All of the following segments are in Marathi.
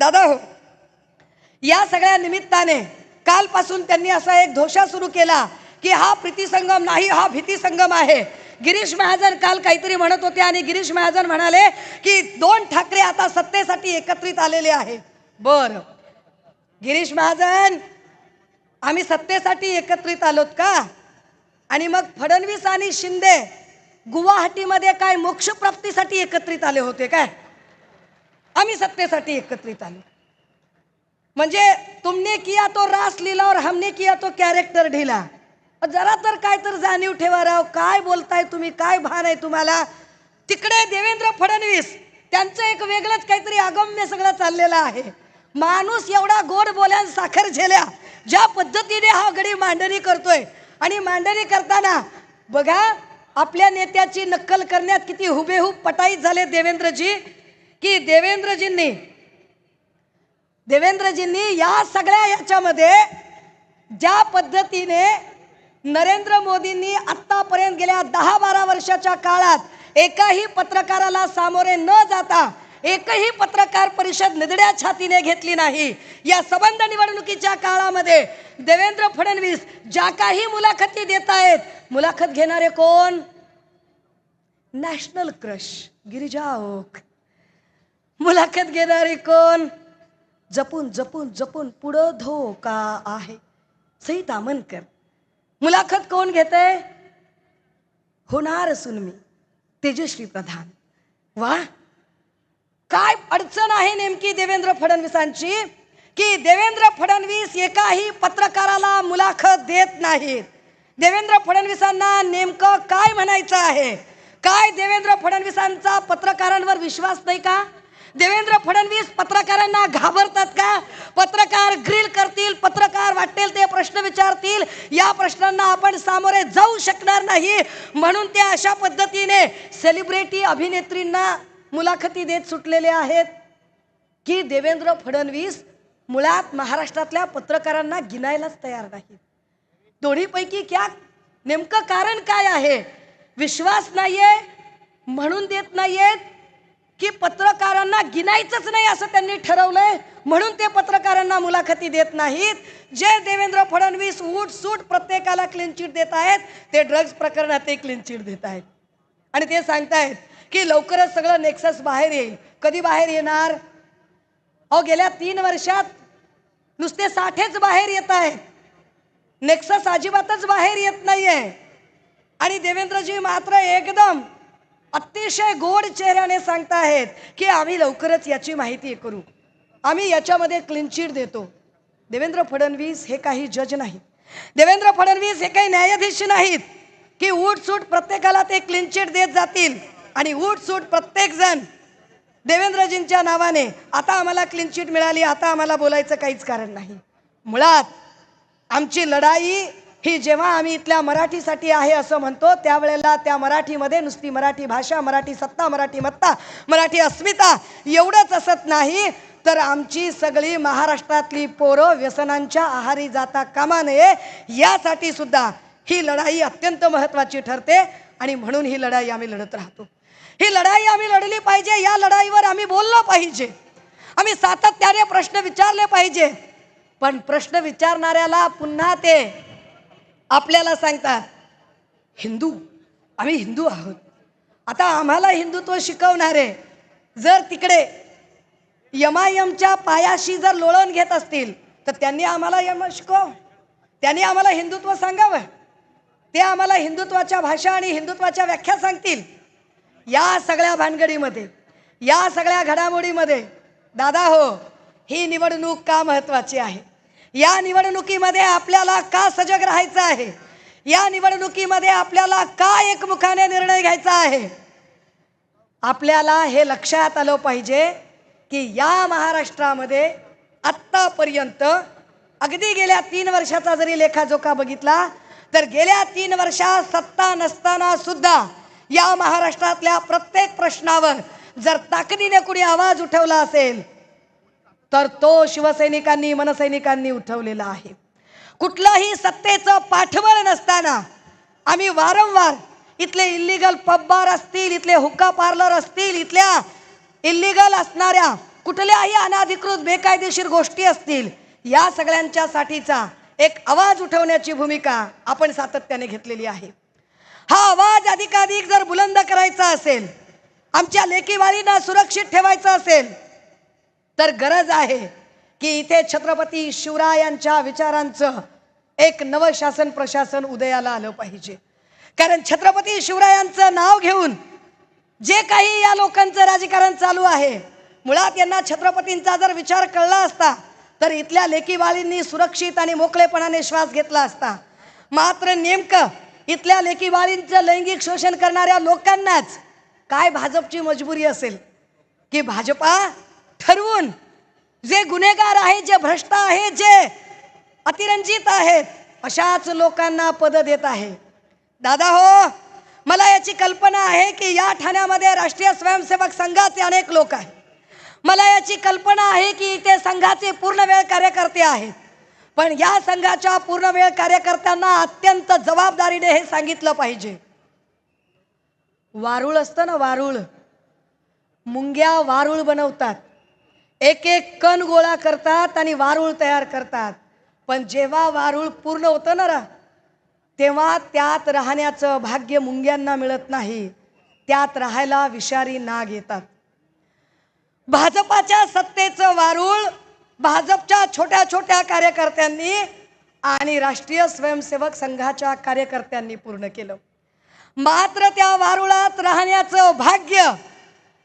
दादा हो. या सगळ्या निमित्ताने कालपासून त्यांनी असा एक धोशा सुरू केला की हा प्रीतीसंगम नाही हा भीतीसंगम आहे. गिरीश महाजन काल काहीतरी म्हणत होते आणि गिरीश महाजन म्हणाले की दोन ठाकरे आता सत्तेसाठी एकत्रित आलेले आहे बर. गिरीश महाजन आम्ही सत्तेसाठी एकत्रित आलोत का? आणि मग फडणवीस आणि शिंदे गुवाहाटीमध्ये काय मोक्षप्राप्तीसाठी एकत्रित आले होते काय? आम्ही सत्तेसाठी एकत्रित आलो. म्हणजे तुमने किया तो रास लिला और हमने किया तो कॅरेक्टर ढिला. जरा तर काय तर जाणीव ठेवा राव काय बोलताय तुम्ही काय भान आहे तुम्हाला? तिकडे देवेंद्र फडणवीस त्यांचं एक वेगळंच काहीतरी अगम्य सगळं चाललेलं आहे. माणूस एवढा गोड बोल्या साखर झेल्या. ज्या पद्धतीने हा गडी मांडणी करतोय आणि मांडणी करताना बघा आपल्या नेत्याची नक्कल करण्यात किती हुबेहूब पटाईत झाले देवेंद्रजी. की देवेंद्रजींनी देवेंद्रजींनी या सगळ्या याच्यामध्ये ज्या पद्धतीने नरेंद्र मोदींनी आत्तापर्यंत गेल्या दहा बारा वर्षाच्या काळात एकाही पत्रकाराला सामोरे न जाता एकही पत्रकार परिषद निदड्या छातीने घेतली नाही. या संबंध निवडणुकीच्या काळामध्ये देवेंद्र फडणवीस ज्या काही मुलाखती देत आहेत मुलाखत घेणारे कोण? National crush Girija Oak. मुलाखत घेणारे कोण? जपून जपून जपून पुढं धोका आहे. सई तामनकर मुलाखत कोण घेते? होणार असून मी तेजश्री प्रधान. वा! काय अडचण आहे नेमकी देवेंद्र फडणवीसांची? की देवेंद्र फडणवीस एकाही पत्रकाराला मुलाखत देत नाहीत. देवेंद्र फडणवीसांना नेमकं काय म्हणायचं आहे? काय देवेंद्र फडणवीसांचा पत्रकारांवर विश्वास नाही का? देवेंद्र फडणवीस पत्रकारांना घाबरतात का? पत्रकार ग्रिल करतील पत्रकार वाटेल ते प्रश्न विचारतील. या प्रश्नांना आपण सामोरे जाऊ शकणार नाही. म्हणून ते अशा पद्धतीने सेलिब्रिटी अभिनेत्रींना मुलाखती देत सुटलेले आहेत की देवेंद्र फडणवीस मुळात महाराष्ट्रातल्या पत्रकारांना गिनायलाच तयार नाहीत. दोन्हीपैकी क्या नेमकं कारण काय आहे? विश्वास नाहीये म्हणून देत नाहीयेत की पत्रकार मला गिनायचंच नाही असं त्यांनी ठरवलंय. म्हणून ते पत्रकारांना मुलाखती देत नाहीत. जे देवेंद्र फडणवीस उठ सूट प्रत्येकाला क्लीन चिट देत आहेत ते ड्रग्ज प्रकरणात क्लीन चिट देत आहेत. आणि ते सांगतायत की लवकरच सगळं नेक्सस बाहेर येईल. कधी बाहेर येणार? अहो गेल्या तीन वर्षात नुसते साठेच बाहेर येत आहेत. नेक्सस अजिबातच बाहेर येत नाहीये. आणि देवेंद्रजी मात्र एकदम अतिशय गोड चेहऱ्याने सांगताहेत की आम्ही लवकरच याची माहिती करू. आम्ही याच्यामध्ये क्लिनचिट देतो. देवेंद्र फडणवीस हे काही जज नाहीत. देवेंद्र फडणवीस हे काही न्यायाधीश नाहीत की उठसूट प्रत्येकाला ते क्लीनचिट देत जातील आणि उठसूट प्रत्येकजण देवेंद्रजींच्या नावाने आता आम्हाला क्लीनचिट मिळाली आता आम्हाला बोलायचं काहीच कारण नाही. मुळात आमची लढाई ही जेव्हा आम्ही इथल्या मराठीसाठी आहे असं म्हणतो त्यावेळेला त्या मराठीमध्ये नुसती मराठी भाषा मराठी सत्ता मराठी मत्ता मराठी अस्मिता एवढंच असत नाही. तर आमची सगळी महाराष्ट्रातली पोरं व्यसनांच्या आहारी जाता कामा नये यासाठी सुद्धा ही लढाई अत्यंत महत्त्वाची ठरते आणि म्हणून ही लढाई आम्ही लढत राहतो. ही लढाई आम्ही लढली पाहिजे या लढाईवर आम्ही बोललो पाहिजे. आम्ही सातत्याने प्रश्न विचारले पाहिजे. पण प्रश्न विचारणाऱ्याला पुन्हा ते आपल्याला सांगतात हिंदू आम्ही हिंदू आहोत. आता आम्हाला हिंदुत्व शिकवणारे जर तिकडे यमायमच्या पायाशी जर लोळण घेत असतील तर त्यांनी आम्हाला यम शिकव. त्यांनी आम्हाला हिंदुत्व सांगावं. ते आम्हाला हिंदुत्वाच्या भाषा आणि हिंदुत्वाच्या व्याख्या सांगतील. या सगळ्या भानगडीमध्ये या सगळ्या घडामोडीमध्ये दादा हो ही निवडणूक का महत्त्वाची आहे? या निवडणुकीमध्ये आपल्याला का सजग राहायचं आहे? या निवडणुकीमध्ये आपल्याला का एकमुखाने निर्णय घ्यायचा आहे? आपल्याला हे लक्षात आलं पाहिजे की या महाराष्ट्रामध्ये आत्तापर्यंत अगदी गेल्या तीन वर्षाचा जरी लेखाजोखा बघितला तर गेल्या तीन वर्षात सत्ता नसताना सुद्धा या महाराष्ट्रातल्या प्रत्येक प्रश्नावर जर ताकदीने कुणी आवाज उठवला असेल तर तो शिवसैनिकांनी मनसैनिकांनी उठवलेला आहे. कुठलंही सत्तेचं पाठबळ नसताना आम्ही वारंवार इथले इल्लीगल पब्बार असतील इथले हुक्का पार्लर असतील इथल्या इल्लीगल असणाऱ्या कुठल्याही अनाधिकृत बेकायदेशीर गोष्टी असतील या सगळ्यांच्यासाठीचा एक आवाज उठवण्याची भूमिका आपण सातत्याने घेतलेली आहे. हा आवाज अधिकाधिक जर बुलंद करायचा असेल आमच्या लेकीवाळींना सुरक्षित ठेवायचं असेल तर गरज आहे की इथे छत्रपती शिवरायांच्या विचारांचं एक नवं शासन प्रशासन उदयाला आलं पाहिजे. कारण छत्रपती शिवरायांचं नाव घेऊन जे काही या लोकांचं राजकारण चालू आहे मुळात यांना छत्रपतींचा जर विचार कळला असता तर इथल्या लेकीबाळींनी सुरक्षित आणि मोकळेपणाने श्वास घेतला असता. मात्र नेमकं इथल्या लेकीबाळींचं लैंगिक शोषण करणाऱ्या लोकांनाच काय भाजपची मजबुरी असेल? की भाजपा ठरवून जे गुन्हेगार आहेत जे भ्रष्ट आहेत जे अतिरंजित आहेत अशाच लोकांना पद देत आहे. दादा हो मला याची कल्पना आहे की या ठाण्यामध्ये राष्ट्रीय स्वयंसेवक संघाचे अनेक लोक आहेत. मला याची कल्पना आहे की इथे संघाचे पूर्ण वेळ कार्यकर्ते आहेत. पण या संघाच्या पूर्ण वेळ कार्यकर्त्यांना अत्यंत जबाबदारीने हे सांगितलं पाहिजे. वारुळ असतं ना वारुळ. मुंग्या वारुळ बनवतात. एक एक कण गोळा करतात आणि वारुळ तयार करतात. पण जेव्हा वारुळ पूर्ण होतं ना रा तेव्हा त्यात राहण्याचं भाग्य मुंग्यांना मिळत नाही. त्यात राहायला विषारी नाग येतात. भाजपाच्या सत्तेचं वारुळ भाजपच्या छोट्या छोट्या कार्यकर्त्यांनी आणि राष्ट्रीय स्वयंसेवक संघाच्या कार्यकर्त्यांनी पूर्ण केलं. मात्र त्या वारुळात राहण्याचं भाग्य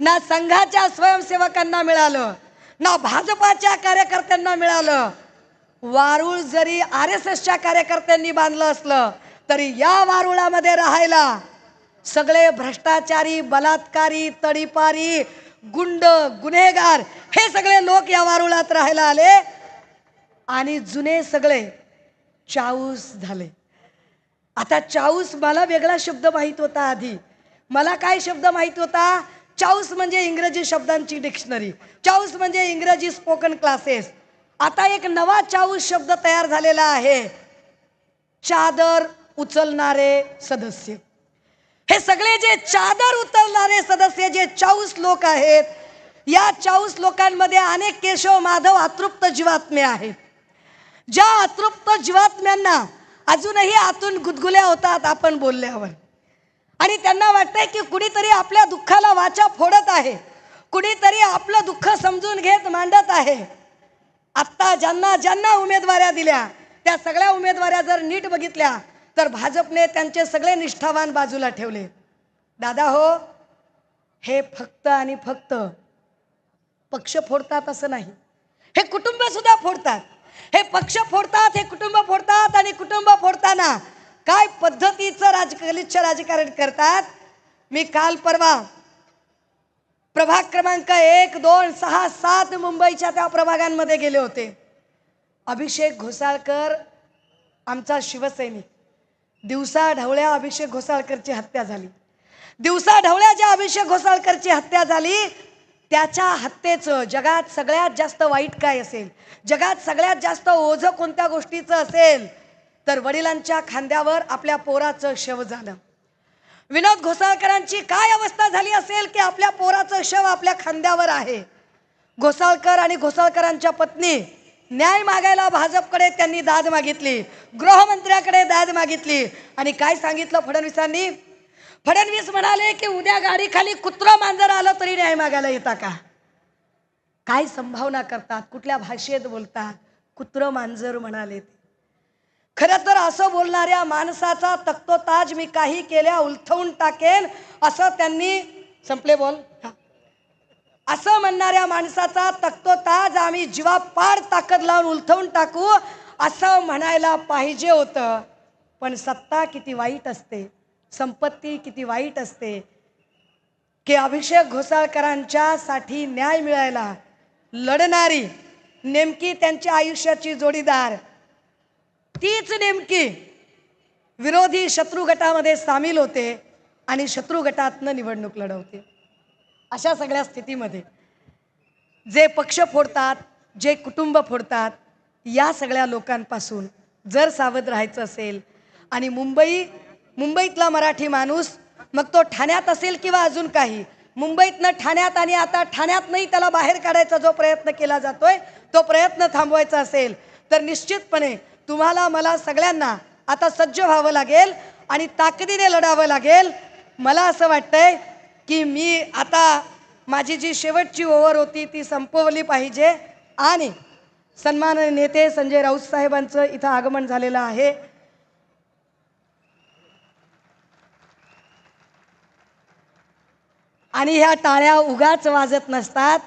ना संघाच्या स्वयंसेवकांना मिळालं. ना भाजपाच्या कार्यकर्त्यांना मिळालं. वारुळ जरी आर एस एसच्या कार्यकर्त्यांनी बांधलं असलं तरी या वारुळामध्ये राहायला सगळे भ्रष्टाचारी बलात्कारी तडीपारी गुंड गुन्हेगार हे सगळे लोक या वारुळात राहायला आले आणि जुने सगळे चाऊस झाले. आता चाऊस मला वेगळा शब्द माहीत होता आधी. मला काय शब्द माहीत होता? चाऊस म्हणजे इंग्रजी शब्दांची डिक्शनरी. चाऊस म्हणजे इंग्रजी स्पोकन क्लासेस आता एक नवा चाऊस शब्द तयार झालेला आहे. चादर उचलणारे सदस्य. हे सगळे जे चादर उचलणारे सदस्य जे चाऊस लोक आहेत या चाऊस लोकांमध्ये अनेक केशव माधव अतृप्त जीवात्मे आहेत. ज्या अतृप्त जीवात्म्यांना अजूनही आतून गुदगुल्या होतात आपण बोलल्यावर. आणि त्यांना वाटतंय की कुणीतरी आपल्या दुःखाला वाचा फोडत आहे. कुणीतरी आपलं दुःख समजून घेत मांडत आहे. आत्ता ज्यांना ज्यांना उमेदवाऱ्या दिल्या त्या सगळ्या उमेदवाऱ्या जर नीट बघितल्या तर भाजपने त्यांचे सगळे निष्ठावान बाजूला ठेवले. दादा हो हे फक्त आणि फक्त पक्ष फोडतात असं नाही. हे कुटुंब सुद्धा फोडतात. हे पक्ष फोडतात हे कुटुंब फोडतात आणि कुटुंब फोडताना काय पद्धतीचं राज गलिच्छ राजकारण करतात? मी काल परवा प्रभाग क्रमांक एक दोन सहा सात मुंबईच्या त्या प्रभागांमध्ये गेले होते. अभिषेक घोसाळकर आमचा शिवसैनिक. दिवसा ढवळ्या अभिषेक घोसाळकरची हत्या झाली. दिवसा ढवळ्या ज्या अभिषेक घोसाळकरची हत्या झाली त्याच्या हत्येचं जगात सगळ्यात जास्त वाईट काय असेल? जगात सगळ्यात जास्त ओझं कोणत्या गोष्टीचं असेल? तर वडिलांच्या खांद्यावर आपल्या पोराचं शव झालं. विनोद घोसाळकरांची काय अवस्था झाली असेल की आपल्या पोराचं शव आपल्या खांद्यावर आहे? घोसाळकर आणि घोसाळकरांच्या पत्नी न्याय मागायला भाजपकडे त्यांनी दाद मागितली. गृहमंत्र्याकडे दाद मागितली. आणि काय सांगितलं फडणवीसांनी? फडणवीस म्हणाले की उद्या गाडीखाली कुत्रं मांजर आलं तरी न्याय मागायला येता का? काय संभावना करतात? कुठल्या भाषेत बोलतात? कुत्रं मांजर म्हणाले ते. खरं तर असं बोलणाऱ्या माणसाचा तख्तोताज मी काही केल्या उलथवून टाकेन असं त्यांनी संपले बोल. असं म्हणणाऱ्या माणसाचा तख्तोताज आम्ही जीवापाड ताकद लावून उलथवून टाकू असं म्हणायला पाहिजे होतं पण सत्ता किती वाईट असते संपत्ती किती वाईट असते की अभिषेक घोसाळकरांच्या साठी न्याय मिळायला लढणारी नेमकी त्यांच्या आयुष्याची जोडीदार तीच नेमकी विरोधी शत्रू गटामध्ये सामील होते आणि शत्रू गटातनं निवडणूक लढवते. अशा सगळ्या स्थितीमध्ये जे पक्ष फोडतात जे कुटुंब फोडतात या सगळ्या लोकांपासून जर सावध राहायचं असेल आणि मुंबई मुंबईतला मराठी माणूस मग तो ठाण्यात असेल किंवा अजून काही मुंबईतनं ठाण्यात आणि आता ठाण्यातनंही त्याला बाहेर काढायचा जो प्रयत्न केला जातोय तो प्रयत्न थांबवायचा असेल तर निश्चितपणे तुम्हाला मला सगळ्यांना आता सज्ज व्हावं लागेल आणि ताकदीने लढावं लागेल. मला असं वाटतंय की मी आता माझी जी शेवटची ओव्हर होती ती संपवली पाहिजे. आणि सन्माननीय नेते संजय राऊत साहेबांचं इथं आगमन झालेलं आहे. आणि ह्या टाळ्या उगाच वाजत नसतात.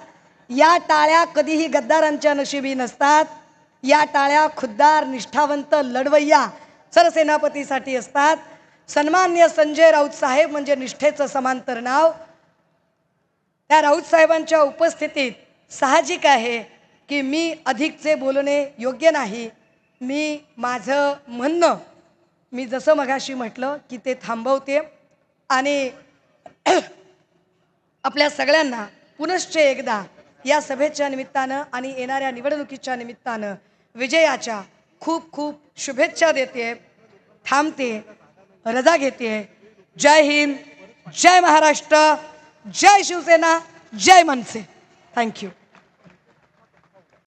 या टाळ्या कधीही गद्दारांच्या नशिबी नसतात. या टाळ्या खुद्दार निष्ठावंत लढवय्या सरसेनापतीसाठी असतात. सन्मान्य संजय राऊत साहेब म्हणजे निष्ठेचं समांतर नाव. त्या राऊत साहेबांच्या उपस्थितीत साहजिक आहे की मी अधिकचे बोलणे योग्य नाही. मी माझं म्हणणं मी जसं मगाशी म्हटलं की ते थांबवते आणि आपल्या सगळ्यांना पुनश्च एकदा या सभेच्या निमित्तानं आणि येणाऱ्या निवडणुकीच्या निमित्तानं विजयाच्या खूप खूप शुभेच्छा देते थांबते रजा घेते जय हिंद जय महाराष्ट्र जय शिवसेना जय मनसे. Thank you